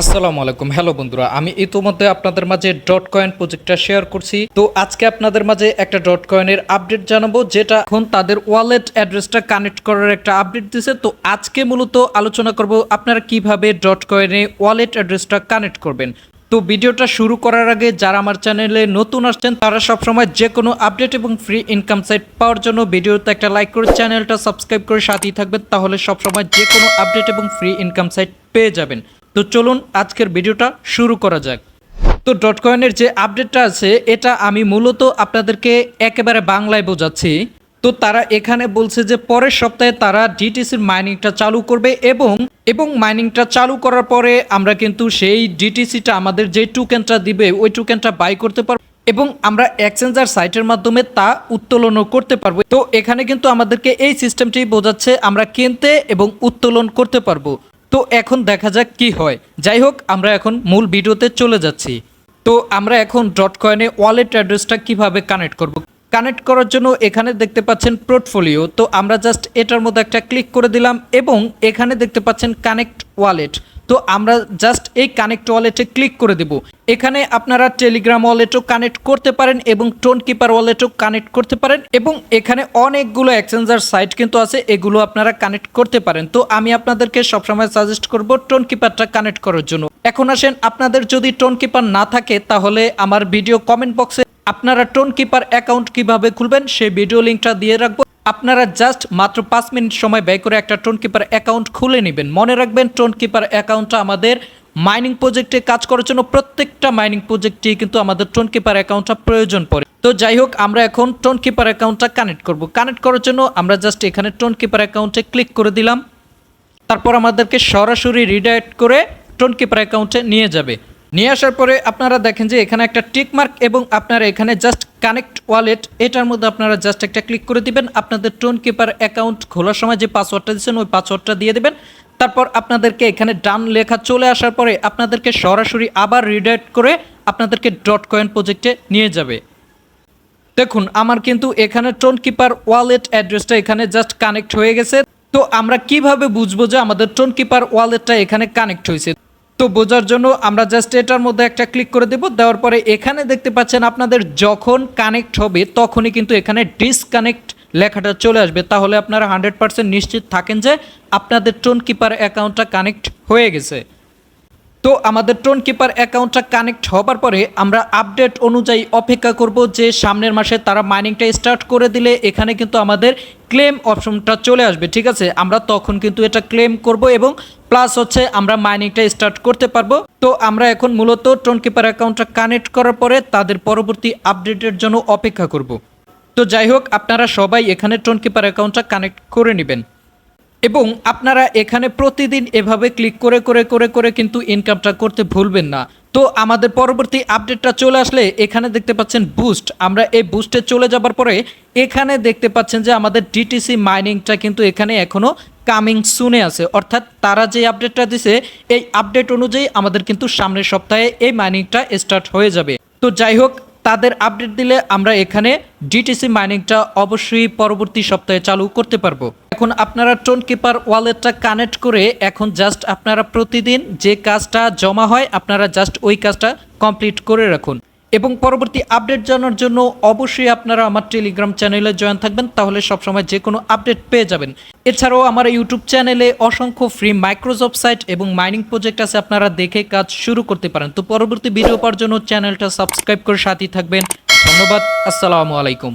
আসসালামু আলাইকুম। হ্যালো বন্ধুরা, আমি ইতোমধ্যে আপনাদের মাঝে ডট কয়েন প্রজেক্টটা শেয়ার করছি। তো আজকে আপনাদের মাঝে একটা ডট কয়েনের আপডেট জানাব, যেটা এখন তাদের ওয়ালেট অ্যাড্রেসটা কানেক্ট করার একটা আপডেট দিছে। তো আজকে মূলত আলোচনা করব আপনারা কীভাবে ডট কয়েনে ওয়ালেট অ্যাড্রেসটা কানেক্ট করবেন। তো ভিডিওটা শুরু করার আগে যারা আমার চ্যানেলে নতুন আসছেন, তারা সবসময় যে কোনো আপডেট এবং ফ্রি ইনকাম সাইট পাওয়ার জন্য ভিডিওতে একটা লাইক করে চ্যানেলটা সাবস্ক্রাইব করে সাথেই থাকবেন, তাহলে সবসময় যে কোনো আপডেট এবং ফ্রি ইনকাম সাইট পেয়ে যাবেন। তো চলুন আজকের ভিডিওটা শুরু করা যাক। তো ডট কয়েনের যে আপডেটটা আছে, এটা আমি মূলত আপনাদেরকে একেবারে বাংলায় বোঝাচ্ছি। তো তারা এখানে বলছে যে পরের সপ্তাহে তারা ডিটিসির মাইনিংটা চালু করবে এবং এবং মাইনিংটা চালু করার পরে আমরা কিন্তু সেই ডিটিসিটা আমাদের যে টুকেনটা দিবে, ওই টুকেনটা বাই করতে পারব এবং আমরা এক্সচেঞ্জার সাইটের মাধ্যমে তা উত্তোলনও করতে পারব। তো এখানে কিন্তু আমাদেরকে এই সিস্টেমটি বোঝাচ্ছে, আমরা কিনতে এবং উত্তোলন করতে পারব। তো এখন দেখা যাক কি হয়। যাই হোক, আমরা এখন মূল ভিডিওতে চলে যাচ্ছি। তো আমরা এখন ডট কয়েনে ওয়ালেট অ্যাড্রেসটা কীভাবে কানেক্ট করব? কানেক্ট করার জন্য এখানে দেখতে পাচ্ছেন পোর্টফোলিও তো আমরা জাস্ট এটার মধ্যে একটা ক্লিক করে দিলাম এবং এখানে দেখতে পাচ্ছেন কানেক্ট ওয়ালেট তো আমরা জাস্ট এই কানেক্ট ওয়ালেটে ক্লিক করে দেব। এখানে আপনারা টেলিগ্রাম ওয়ালেটও কানেক্ট করতে পারেন এবং টোন কিপার ওয়ালেটও কানেক্ট করতে পারেন এবং এখানে অনেকগুলো এক্সচেঞ্জার সাইট কিন্তু আছে, এগুলো আপনারা কানেক্ট করতে পারেন। তো আমি আপনাদেরকে সবসময় সাজেস্ট করব টোন কিপারটা কানেক্ট করার জন্য। এখন আসেন, আপনাদের যদি টোন কিপার না থাকে, তাহলে আমার ভিডিও কমেন্ট বক্সে আপনারা টোন কিপার অ্যাকাউন্ট কীভাবে খুলবেন, সেই ভিডিও লিঙ্কটা দিয়ে রাখব। আপনারা জাস্ট মাত্র পাঁচ মিনিট সময় ব্যয় করে একটা টোন কিপার অ্যাকাউন্ট খুলে নেবেন। মনে রাখবেন টোন কিপার অ্যাকাউন্টটা আমাদের মাইনিং প্রজেক্টে কাজ করার জন্য প্রত্যেকটা মাইনিং প্রজেক্টে কিন্তু আমাদের টোন কিপার অ্যাকাউন্টটা প্রয়োজন পড়ে। তো যাই হোক, আমরা এখন টোন কিপার অ্যাকাউন্টটা কানেক্ট করব। কানেক্ট করার জন্য আমরা জাস্ট এখানে টোন কিপার অ্যাকাউন্টে ক্লিক করে দিলাম। তারপর আমাদেরকে সরাসরি রিডাইরেক্ট করে টোন কিপার অ্যাকাউন্টে নিয়ে যাবে। নিয়ে আসার পরে আপনারা দেখেন যে এখানে একটা টিকমার্ক এবং আপনারা এখানে জাস্ট কানেক্ট ওয়ালেট এটার মধ্যে আপনারা জাস্ট একটা ক্লিক করে দিবেন। আপনাদের টোন কিপার অ্যাকাউন্ট খোলার সময় যে পাসওয়ার্ডটা দিচ্ছেন ওই পাসওয়ার্ডটা দিয়ে দেবেন। তারপর আপনাদেরকে এখানে ডান লেখা চলে আসার পরে আপনাদেরকে সরাসরি আবার রিডাইরেক্ট করে আপনাদেরকে ডট কয়েন প্রজেক্টে নিয়ে যাবে। দেখুন, আমার কিন্তু এখানে টোন কিপার ওয়ালেট অ্যাড্রেসটা এখানে জাস্ট কানেক্ট হয়ে গেছে। তো আমরা কীভাবে বুঝব যে আমাদের টোন কিপার ওয়ালেটটা এখানে কানেক্ট হয়েছে? তো বোঝার জন্য আমরা জাস্ট এটার মধ্যে একটা ক্লিক করে দেব, দেওয়ার পরে এখানে দেখতে পাচ্ছেন আপনাদের যখন কানেক্ট হবে, তখনই কিন্তু এখানে ডিসকানেক্ট লেখাটা চলে আসবে। তাহলে আপনারা হান্ড্রেড পার্সেন্ট নিশ্চিত থাকেন যে আপনাদের টোন কিপার অ্যাকাউন্টটা কানেক্ট হয়ে গেছে। তো আমাদের টোন কিপার অ্যাকাউন্টটা কানেক্ট হবার পরে আমরা আপডেট অনুযায়ী অপেক্ষা করব যে সামনের মাসে তারা মাইনিংটা স্টার্ট করে দিলে এখানে কিন্তু আমাদের ক্লেম অপশনটা চলে আসবে, ঠিক আছে? আমরা তখন কিন্তু এটা ক্লেম করব এবং প্লাস হচ্ছে আমরা মাইনিংটা স্টার্ট করতে পারব। তো আমরা এখন মূলত টোন কিপার অ্যাকাউন্টটা কানেক্ট করার পরে তাদের পরবর্তী আপডেটের জন্য অপেক্ষা করব। তো যাই হোক, আপনারা সবাই এখানে টোন কিপার অ্যাকাউন্টটা কানেক্ট করে নেবেন। এবং আপনারা এখানে প্রতিদিন এভাবে ক্লিক করে করে করে করে কিন্তু ইনকামটা করতে ভুলবেন না। তো আমাদের পরবর্তী আপডেটটা চলে আসলে এখানে দেখতে পাচ্ছেন বুস্ট আমরা এই বুস্টে চলে যাবার পরে এখানে দেখতে পাচ্ছেন যে আমাদের ডিটিসি মাইনিংটা কিন্তু এখানে এখনও কামিং সুনে আছে। অর্থাৎ তারা যে আপডেটটা দিছে, এই আপডেট অনুযায়ী আমাদের কিন্তু সামনের সপ্তাহে এই মাইনিংটা স্টার্ট হয়ে যাবে। তো যাই হোক, তাদের আপডেট দিলে আমরা এখানে ডিটিসি মাইনিংটা অবশ্যই পরবর্তী সপ্তাহে চালু করতে পারব। এখন আপনারা টোন কিপার ওয়ালেটটা কানেক্ট করে এখন জাস্ট আপনারা প্রতিদিন যে কাজটা জমা হয়, আপনারা জাস্ট ওই কাজটা কমপ্লিট করে রাখুন। এবং পরবর্তী আপডেট জানার জন্য অবশ্যই আপনারা আমার টেলিগ্রাম চ্যানেলে জয়েন থাকবেন, তাহলে সবসময় যে কোনো আপডেট পেয়ে যাবেন। এছাড়াও আমার ইউটিউব চ্যানেলে অসংখ্য ফ্রি মাইক্রোসফট সাইট এবং মাইনিং প্রজেক্ট আছে, আপনারা দেখে কাজ শুরু করতে পারেন। তো পরবর্তী ভিডিও পাওয়ার জন্য চ্যানেলটা সাবস্ক্রাইব করে সাথেই থাকবেন। ধন্যবাদ, আসসালামু আলাইকুম।